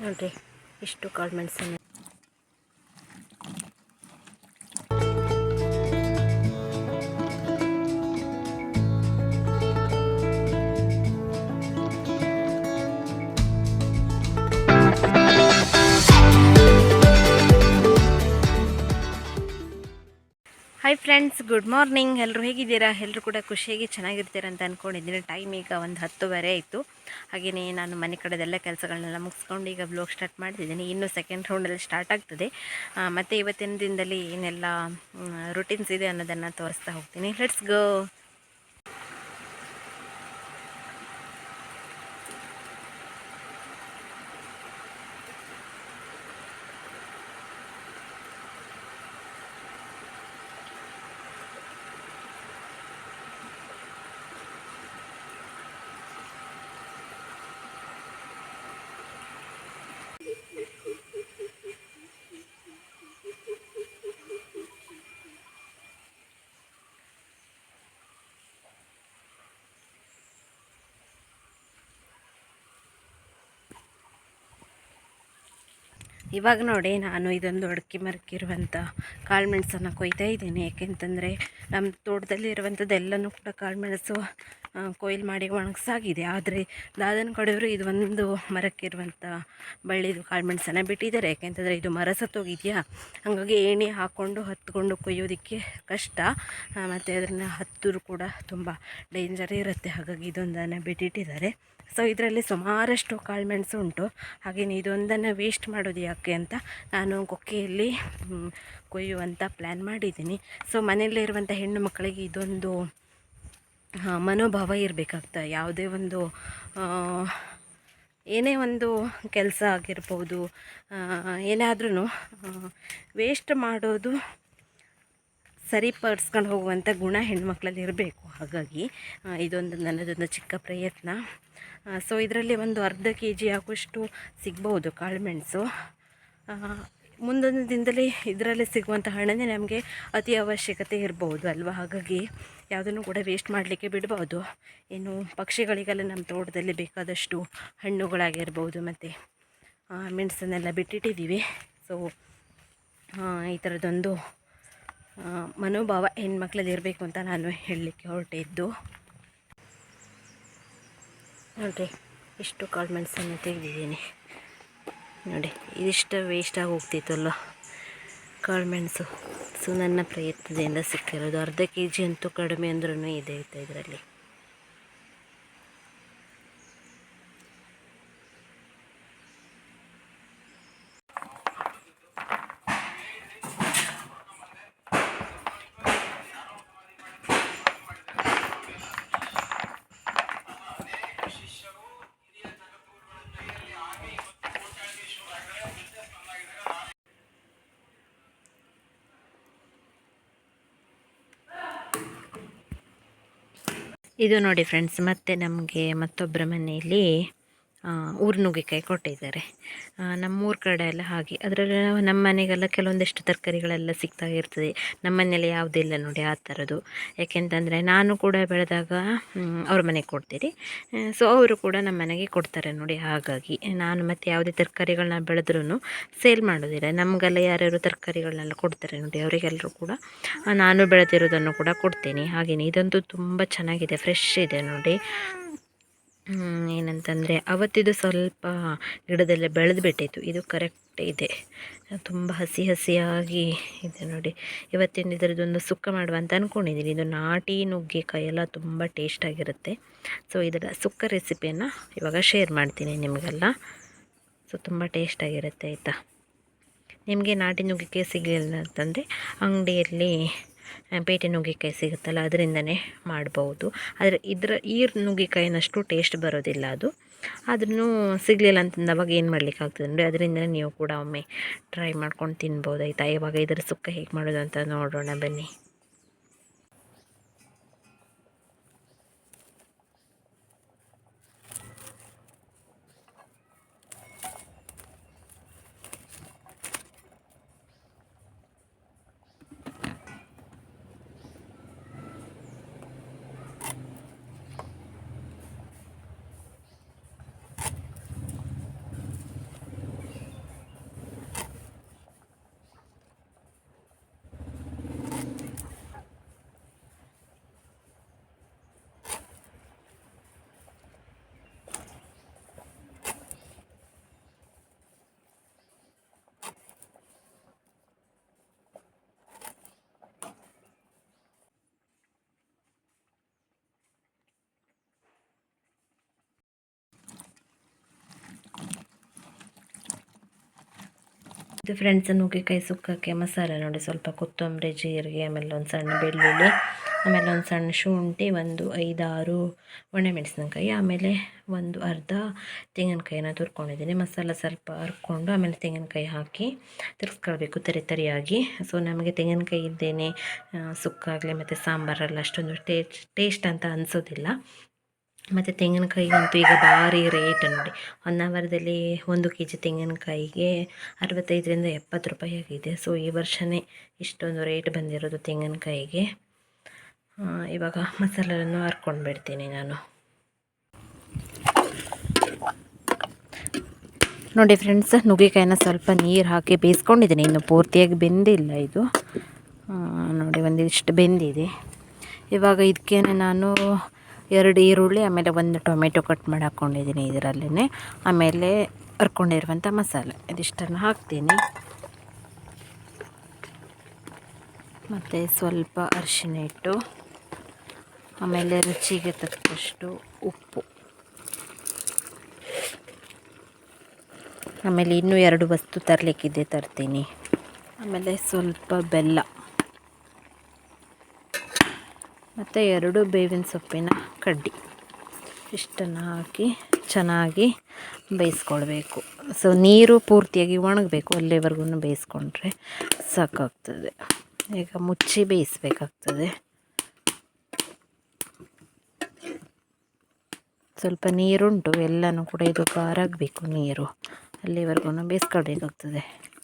ನೋಡ್ರಿ ಇಷ್ಟು ಕಾಳು ಮೆಣಸನ್ನು ಹಾಯ್ ಫ್ರೆಂಡ್ಸ್ ಗುಡ್ ಮಾರ್ನಿಂಗ್ ಎಲ್ಲರೂ ಹೇಗಿದ್ದೀರಾ? ಎಲ್ಲರೂ ಕೂಡ ಖುಷಿಯಾಗಿ ಚೆನ್ನಾಗಿರ್ತೀರ ಅಂತ ಅಂದ್ಕೊಂಡಿದ್ದೀನಿ ಟೈಮ್ ಈಗ ಒಂದು ಹತ್ತುವರೆ ಆಯಿತು. ಹಾಗೆಯೇ ನಾನು ಮನೆ ಕಡೆದೆಲ್ಲ ಕೆಲಸಗಳನ್ನೆಲ್ಲ ಮುಗಿಸ್ಕೊಂಡು ಈಗ ಬ್ಲಾಗ್ ಸ್ಟಾರ್ಟ್ ಮಾಡ್ತಿದ್ದೀನಿ. ಇನ್ನು ಸೆಕೆಂಡ್ ರೌಂಡಲ್ಲಿ ಸ್ಟಾರ್ಟ್ ಆಗ್ತದೆ. ಮತ್ತು ಇವತ್ತಿನ ದಿನದಲ್ಲಿ ಏನೆಲ್ಲ ರುಟೀನ್ಸ್ ಇದೆ ಅನ್ನೋದನ್ನು ತೋರಿಸ್ತಾ ಹೋಗ್ತೀನಿ. ಲೆಟ್ಸ್ ಗೋ ಇವಾಗ ನೋಡಿ ನಾನು ಇದೊಂದು ಒಡಕಿ ಮರಕಿರುವಂಥ ಕಾಳು ಮೆಣಸನ್ನು ಕೊಯ್ತಾ ಇದ್ದೀನಿ. ಯಾಕೆಂತಂದರೆ ನಮ್ಮ ತೋಟದಲ್ಲಿ ಇರುವಂಥದ್ದೆಲ್ಲನೂ ಕೂಡ ಕಾಳು ಮೆಣಸು ಆ, ಕೊಯ್ಲು ಮಾಡಿ ಒಣಗಿಸಾಗಿದೆ. ಆದರೆ ದಾದನ ಕಡೆಯವರು ಇದು ಒಂದು ಮರಕ್ಕಿರುವಂಥ ಬಳ್ಳಿದು ಕಾಳು ಮೆಣಸನ್ನು ಬಿಟ್ಟಿದ್ದಾರೆ. ಯಾಕೆಂತಂದರೆ ಇದು ಮರ ಸತ್ತೋಗಿದೆಯಾ? ಹಾಗಾಗಿ ಏಣಿ ಹಾಕ್ಕೊಂಡು ಹತ್ಕೊಂಡು ಕೊಯ್ಯೋದಕ್ಕೆ ಕಷ್ಟ. ಮತ್ತು ಅದನ್ನು ಹತ್ತರೂ ಕೂಡ ತುಂಬ ಡೇಂಜರ್ ಇರುತ್ತೆ. ಹಾಗಾಗಿ ಇದೊಂದನ್ನು ಬಿಟ್ಟಿಟ್ಟಿದ್ದಾರೆ. ಸೊ ಇದರಲ್ಲಿ ಸುಮಾರಷ್ಟು ಕಾಳುಮೆಣಸು ಉಂಟು. ಹಾಗೆಯೇ ಇದೊಂದನ್ನು ವೇಸ್ಟ್ ಮಾಡೋದು ಯಾಕೆ ಅಂತ ನಾನು ಕೊಕ್ಕೆಯಲ್ಲಿ ಕೊಯ್ಯುವಂಥ ಪ್ಲ್ಯಾನ್ ಮಾಡಿದ್ದೀನಿ. ಸೊ ಮನೆಯಲ್ಲಿರುವಂಥ ಹೆಣ್ಣು ಮಕ್ಕಳಿಗೆ ಇದೊಂದು ಮನೋಭಾವ ಇರಬೇಕಾಗ್ತದೆ ಯಾವುದೇ ಒಂದು ಏನೇ ಒಂದು ಕೆಲಸ ಆಗಿರ್ಬೋದು ಏನಾದ್ರೂ ವೇಸ್ಟ್ ಮಾಡೋದು ಸರಿಪಡಿಸ್ಕೊಂಡು ಹೋಗುವಂಥ ಗುಣ ಹೆಣ್ಮಕ್ಳಲ್ಲಿ ಇರಬೇಕು. ಹಾಗಾಗಿ ಇದೊಂದು ನನ್ನದೊಂದು ಚಿಕ್ಕ ಪ್ರಯತ್ನ. ಸೊ ಇದರಲ್ಲಿ ಒಂದು ಅರ್ಧ ಕೆ ಜಿ ಆಗುವಷ್ಟು ಸಿಗ್ಬೋದು ಕಾಳುಮೆಣಸು ಮುಂದೊಂದು ದಿನದಲ್ಲಿ ಇದರಲ್ಲಿ ಸಿಗುವಂಥ ಹಣನೇ ನಮಗೆ ಅತಿ ಅವಶ್ಯಕತೆ ಇರಬಹುದು ಅಲ್ವಾ? ಹಾಗಾಗಿ ಯಾವುದನ್ನು ಕೂಡ ವೇಸ್ಟ್ ಮಾಡಲಿಕ್ಕೆ ಬಿಡ್ಬೋದು ಇನ್ನು ಪಕ್ಷಿಗಳಿಗೆಲ್ಲ ನಮ್ಮ ತೋಟದಲ್ಲಿ ಬೇಕಾದಷ್ಟು ಹಣ್ಣುಗಳಾಗಿರ್ಬೋದು ಮತ್ತು ಮೆಣಸನ್ನೆಲ್ಲ ಬಿಟ್ಟಿಟ್ಟಿದ್ದೀವಿ. ಸೊ ಈ ಥರದೊಂದು ಮನೋಭಾವ ಹೆಣ್ಮಕ್ಳಲ್ಲಿ ಇರಬೇಕು ಅಂತ ನಾನು ಹೇಳಲಿಕ್ಕೆ ಹೊರಟಿದ್ದು. ನೋಡಿರಿ, ಇಷ್ಟು ಕಾಳು ಮೆಣಸನ್ನು ತೆಗೆದಿದ್ದೀನಿ. ನೋಡಿ, ಇದಿಷ್ಟು ವೇಸ್ಟಾಗಿ ಹೋಗ್ತಿತ್ತಲ್ಲ ಕಾಳು ಮೆಣಸು. ಸೊ, ನನ್ನ ಪ್ರಯತ್ನದಿಂದ ಸಿಕ್ಕಿರೋದು. ಅರ್ಧ ಕೆ ಜಿ ಅಂತೂ ಕಡಿಮೆ ಅಂದ್ರೂ ಇದೆ ಇದರಲ್ಲಿ. ಇದು ನೋಡಿ ಫ್ರೆಂಡ್ಸ್ ಮತ್ತೆ ನಮಗೆ ಮತ್ತೊಬ್ಬರ ಮನೆಯಲ್ಲಿ ಊರು ನುಗ್ಗೆಕಾಯಿ ಕೊಟ್ಟಿದ್ದಾರೆ. ನಮ್ಮೂರ ಕಡೆ ಎಲ್ಲ ಹಾಗೆ. ಅದರಲ್ಲಿ ನಮ್ಮ ಮನೆಗೆಲ್ಲ ಕೆಲವೊಂದಿಷ್ಟು ತರಕಾರಿಗಳೆಲ್ಲ ಸಿಗ್ತಾ ಇರ್ತದೆ. ನಮ್ಮ ಮನೆಯಲ್ಲಿ ಯಾವುದಿಲ್ಲ ನೋಡಿ ಆ ಥರದ್ದು. ಯಾಕೆಂತಂದರೆ ನಾನು ಕೂಡ ಬೆಳೆದಾಗ ಅವ್ರ ಮನೆಗೆ ಕೊಡ್ತೀರಿ ಸೊ ಅವರು ಕೂಡ ನಮ್ಮ ಮನೆಗೆ ಕೊಡ್ತಾರೆ ನೋಡಿ ಹಾಗಾಗಿ. ನಾನು ಮತ್ತು ಯಾವುದೇ ತರಕಾರಿಗಳನ್ನ ಬೆಳೆದ್ರೂ ಸೇಲ್ ಮಾಡೋದಿಲ್ಲ. ನಮಗೆಲ್ಲ ಯಾರ್ಯಾರು ತರಕಾರಿಗಳನ್ನೆಲ್ಲ ಕೊಡ್ತಾರೆ ನೋಡಿ ಅವರಿಗೆಲ್ಲರೂ ಕೂಡ ನಾನು ಬೆಳೆದಿರೋದನ್ನು ಕೂಡ ಕೊಡ್ತೀನಿ. ಹಾಗೆಯೇ ಇದಂತೂ ತುಂಬ ಚೆನ್ನಾಗಿದೆ ಫ್ರೆಶ್ ಇದೆ ನೋಡಿ. ಏನಂತಂದರೆ ಅವತ್ತಿದು ಸ್ವಲ್ಪ ಗಿಡದಲ್ಲೇ ಬೆಳೆದು ಬಿಟ್ಟಿತ್ತು. ಇದು ಕರೆಕ್ಟ್ ಇದೆ. ತುಂಬ ಹಸಿ ಹಸಿಯಾಗಿ ಇದೆ ನೋಡಿ. ಇವತ್ತಿನ ಇದರದ್ದೊಂದು ಸುಕ್ಕ ಮಾಡುವ ಅಂತ ಅಂದ್ಕೊಂಡಿದ್ದೀನಿ ಇದು ನಾಟಿ ನುಗ್ಗೆಕಾಯಿ ಎಲ್ಲ ತುಂಬ ಟೇಸ್ಟಾಗಿರುತ್ತೆ ಸೊ ಇದರ ಸುಕ್ಕ ರೆಸಿಪಿಯನ್ನು ಇವಾಗ ಶೇರ್ ಮಾಡ್ತೀನಿ ನಿಮಗೆಲ್ಲ. ಸೊ ತುಂಬ ಟೇಸ್ಟಾಗಿರುತ್ತೆ ಆಯಿತಾ? ನಿಮಗೆ ನಾಟಿ ನುಗ್ಗೆಕಾಯಿ ಸಿಗಲಿಲ್ಲ ಅಂತಂದರೆ ಅಂಗಡಿಯಲ್ಲಿ ಪೇಟೆ ನುಗ್ಗೆಕಾಯಿ ಸಿಗುತ್ತಲ್ಲ, ಅದರಿಂದನೇ ಮಾಡ್ಬೋದು. ಆದರೆ ಇದರ, ಈ ನುಗ್ಗೆಕಾಯಿನಷ್ಟು ಟೇಸ್ಟ್ ಬರೋದಿಲ್ಲ ಅದು. ಆದ್ರೂ ಸಿಗಲಿಲ್ಲ ಅಂತಂದು ಅವಾಗ ಏನು ಮಾಡ್ಲಿಕ್ಕಾಗ್ತದೆ ಅಂದರೆ ಅದರಿಂದನೇ ನೀವು ಕೂಡ ಒಮ್ಮೆ ಟ್ರೈ ಮಾಡ್ಕೊಂಡು ತಿನ್ಬೋದು ಆಯಿತಾ ಇವಾಗ ಇದರ ಸುಕ್ಕ ಹೇಗೆ ಮಾಡೋದು ಅಂತ ನೋಡೋಣ ಬನ್ನಿ. ಇದು ಫ್ರೆಂಡ್ಸ್ ನುಗ್ಗೆಕಾಯಿ ಸುಕ್ಕಕ್ಕೆ ಮಸಾಲೆ ನೋಡಿ, ಸ್ವಲ್ಪ ಕೊತ್ತಂಬರಿ, ಜೀರಿಗೆ, ಆಮೇಲೆ ಒಂದು ಸಣ್ಣ ಬೆಳ್ಳುಳ್ಳಿ, ಆಮೇಲೆ ಒಂದು ಸಣ್ಣ ಶುಂಠಿ, ಒಂದು ಐದಾರು ಒಣಮೆಣಸಿನಕಾಯಿ ಆಮೇಲೆ ಒಂದು ಅರ್ಧ ತೆಂಗಿನಕಾಯಿನ ತುರ್ಕೊಂಡಿದ್ದೀನಿ. ಮಸಾಲ ಸ್ವಲ್ಪ ಹರ್ಕೊಂಡು ಆಮೇಲೆ ತೆಂಗಿನಕಾಯಿ ಹಾಕಿ ತಿರ್ಸ್ಕೊಳ್ಬೇಕು ತರಿ ತರಿಯಾಗಿ. ಸೊ ನಮಗೆ ತೆಂಗಿನಕಾಯಿ ಇದ್ದೇನೆ ಸುಕ್ಕಾಗಲಿ ಮತ್ತು ಸಾಂಬಾರೆಲ್ಲ, ಅಷ್ಟೊಂದು ಟೇಸ್ಟ್ ಟೇಸ್ಟ್ ಅಂತ ಅನಿಸೋದಿಲ್ಲ. ಮತ್ತು ತೆಂಗಿನಕಾಯಿಗಂತೂ ಈಗ ಭಾರಿ ರೇಟ್ ನೋಡಿ. ಒನ್ ಅವರ್ದಲ್ಲಿ ಒಂದು ಕೆ ಜಿ ತೆಂಗಿನಕಾಯಿಗೆ ಅರವತ್ತೈದರಿಂದ ಎಪ್ಪತ್ತು ರೂಪಾಯಿ ಆಗಿದೆ. ಸೊ ಈ ವರ್ಷವೇ ಇಷ್ಟೊಂದು ರೇಟ್ ಬಂದಿರೋದು ತೆಂಗಿನಕಾಯಿಗೆ. ಇವಾಗ ಮಸಾಲೆಯನ್ನು ಹರ್ಕೊಂಡು ಬಿಡ್ತೀನಿ ನಾನು. ನೋಡಿ ಫ್ರೆಂಡ್ಸ್ ನುಗ್ಗೆಕಾಯಿನ ಸ್ವಲ್ಪ ನೀರು ಹಾಕಿ ಬೇಯಿಸ್ಕೊಂಡಿದ್ದೀನಿ. ಇನ್ನು ಪೂರ್ತಿಯಾಗಿ ಬೆಂದಿಲ್ಲ ಇದು. ನೋಡಿ ಒಂದಿಷ್ಟು ಬೆಂದಿದೆ. ಇವಾಗ ಇದಕ್ಕೇನೆ ನಾನು ಎರಡು ಈರುಳ್ಳಿ, ಆಮೇಲೆ ಒಂದು ಟೊಮೆಟೊ ಕಟ್ ಮಾಡಿ ಹಾಕ್ಕೊಂಡಿದ್ದೀನಿ ಇದರಲ್ಲೇ ಆಮೇಲೆ ಹರ್ಕೊಂಡಿರುವಂಥ ಮಸಾಲೆ. ಇದಿಷ್ಟನ್ನು ಹಾಕ್ತೀನಿ. ಮತ್ತು ಸ್ವಲ್ಪ ಅರಿಶಿನ ಹಿಟ್ಟು ಆಮೇಲೆ ರುಚಿಗೆ ತಕ್ಕಷ್ಟು ಉಪ್ಪು. ಆಮೇಲೆ ಇನ್ನೂ ಎರಡು ವಸ್ತು ತರಲಿಕ್ಕಿದೆ, ತರ್ತೀನಿ. ಆಮೇಲೆ ಸ್ವಲ್ಪ ಬೆಲ್ಲ. ಮತ್ತು ಎರಡು ಬೇವಿನ ಸೊಪ್ಪಿನ ಕಡ್ಡಿ. ಇಷ್ಟನ್ನು ಹಾಕಿ ಚೆನ್ನಾಗಿ ಬೇಯಿಸ್ಕೊಳ್ಬೇಕು. ಸೊ ನೀರು ಪೂರ್ತಿಯಾಗಿ ಒಣಗಬೇಕು. ಅಲ್ಲಿವರೆಗೂ ಬೇಯಿಸ್ಕೊಂಡ್ರೆ ಸಾಕಾಗ್ತದೆ. ಈಗ ಮುಚ್ಚಿ ಬೇಯಿಸ್ಬೇಕಾಗ್ತದೆ. ಸ್ವಲ್ಪ ನೀರುಂಟು. ಎಲ್ಲನೂ ಕೂಡ ಇದು ಖಾರಾಗಬೇಕು ನೀರು. ಅಲ್ಲಿವರೆಗೂ ಬೇಯಿಸ್ಕೊಳ್ಬೇಕಾಗ್ತದೆ.